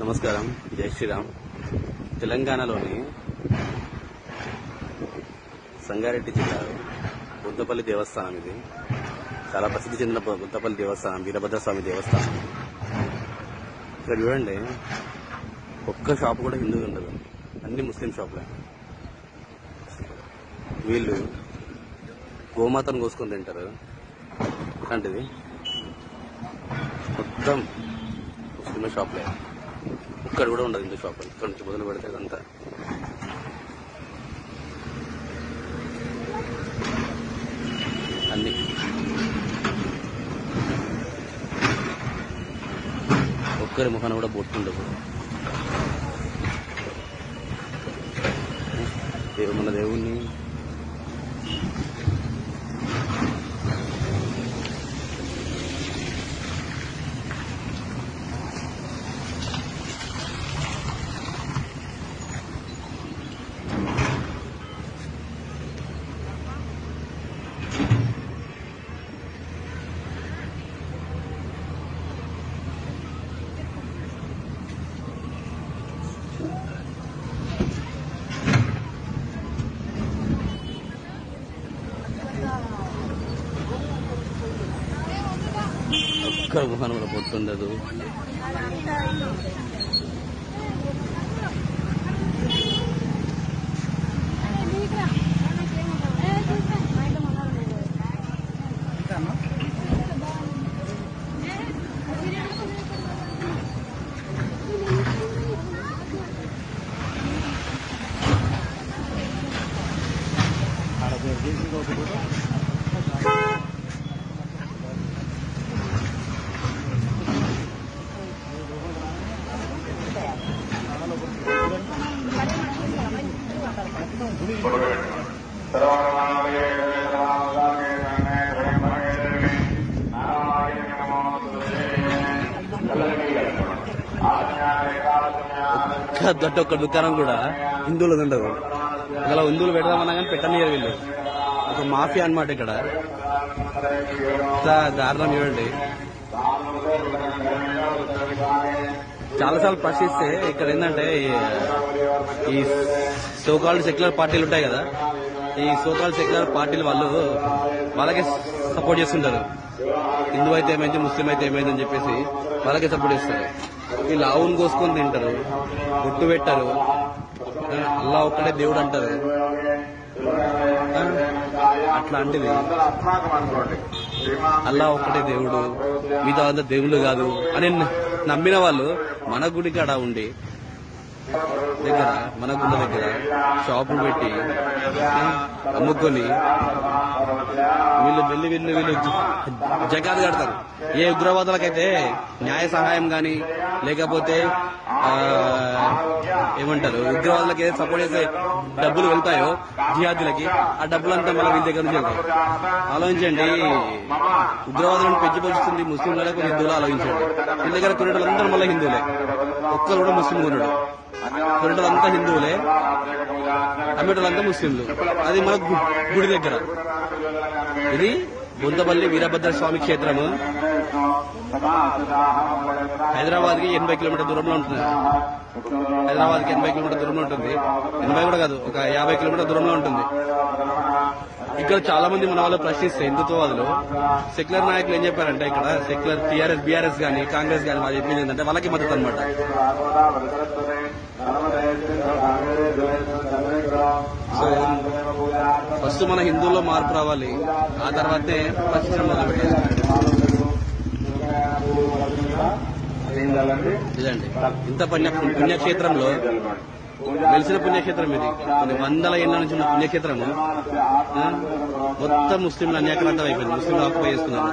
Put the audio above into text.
నమస్కారం. జై శ్రీరామ్. తెలంగాణలోని సంగారెడ్డి జిల్లా బుద్ధపల్లి దేవస్థానం ఇది. చాలా ప్రసిద్ధి చెందిన బు- బుద్ధపల్లి దేవస్థానం వీరభద్రస్వామి దేవస్థానం. ఇక్కడ చూడండి ఒక్క షాప్ కూడా హిందూ ఉండదు. అన్ని ముస్లిం షాపులే. వీళ్ళు గోమాతను కోసుకొని తింటారు. అలాంటిది మొత్తం ముస్లిం షాప్లే. ఇక్కడ కూడా ఉండదు హిందూ షాప్ ఇక్కడ నుంచి మొదలు పెడితే అంతా అన్ని. ఒక్కరి ముఖాన కూడా బొట్టుండదు దేవు మన దేవుణ్ణి? ఒక్కరి ముఖాన కూడా బొట్టుండదు ఒక్క దొడ్డ ఒక్క దుకాణం కూడా హిందువులు ఉండదు ఇలా హిందువులు పెడదామన్నా కానీ పెట్టనియరు వీళ్ళు. ఒక మాఫియా అన్నమాట ఇక్కడ. దారుణం చూడండి. చాలాసార్లు ప్రశ్నిస్తే ఇక్కడ ఏంటంటే ఈ- ఈ సోకాల్డ్ సెక్యులర్ పార్టీలు ఉంటాయి కదా ఈ సోకాల్ సెక్యులర్ పార్టీలు వాళ్ళు వాళ్ళకే సపోర్ట్ చేస్తుంటారు. హిందూ అయితే ఏమైంది ముస్లిం అయితే ఏమైంది అని చెప్పేసి వాళ్ళకే సపోర్ట్ చేస్తారు. వీళ్ళు ఆవును కోసుకొని తింటారు గుట్టు పెట్టారు. అల్లా ఒక్కడే దేవుడు అంటారు. అట్లాంటిది అల్లా ఒక్కటే దేవుడు మిగతా అంతా దేవుళ్ళు కాదు అని నమ్మిన వాళ్ళు మన గుడి కాడ ఉండి దగ్గర మన గుండె దగ్గర షాపులు పెట్టి అమ్ముకొని వీళ్ళు వెళ్ళి వీళ్ళు వీళ్ళు జగాలు కడతారు. ఏ ఉగ్రవాదులకైతే న్యాయ సహాయం గాని లేకపోతే ఏమంటారు ఉగ్రవాదులకి ఏదైతే సపోర్ట్ చేసే డబ్బులు వెళ్తాయో జిహాదులకి ఆ డబ్బులంతా మళ్ళీ వీళ్ళ దగ్గర నుంచి వెళ్తాయి. ఆలోచించండి ఉగ్రవాదులను పెంచి పోషిస్తుంది ముస్లింలలో హిందువులు ఆలోచించండి. వీళ్ళ దగ్గర కొనేటోళ్ళందరూ మళ్ళీ హిందువులే. ఒక్కరు కూడా ముస్లిం కొనడు. అంతా హిందువులే. అమ్మేటోళ్ళంతా ముస్లింలు. అది మన గుడి దగ్గర. ఇది బొందపల్లి వీరభద్ర స్వామి క్షేత్రము. హైదరాబాద్కి ఎనభై కిలోమీటర్ దూరంలో ఉంటుంది. హైదరాబాద్కి ఎనభై కిలోమీటర్ దూరంలో ఉంటుంది. ఎనభై కూడా కాదు ఒక యాభై కిలోమీటర్ దూరంలో ఉంటుంది. ఇక్కడ చాలా మంది మన వాళ్ళు ప్రశ్నిస్తే హిందుత్వవాదులు సెక్యులర్ నాయకులు ఏం చెప్పారంటే ఇక్కడ సెక్యులర్ టీఆర్ఎస్ బీఆర్ఎస్ గానీ కాంగ్రెస్ గానీ వాళ్ళు చెప్పింది ఏంటంటే వాళ్ళకి మద్దతు అనమాట సో ఫస్ట్ మన హిందువుల్లో మార్పు రావాలి. ఆ తర్వాతే ప్రశ్నించడం మొదలు పెట్టాలి ఇదండి. ఇంత పుణ్య పుణ్యక్షేత్రంలో వెలిసిన పుణ్యక్షేత్రం ఇది. కొన్ని వందల ఏళ్ళ నుంచి ఉన్న పుణ్యక్షేత్రము మొత్తం ముస్లింలు అన్యాక్రాంతం అయిపోయింది. ముస్లింలు ఆక్యుపై చేసుకున్నారు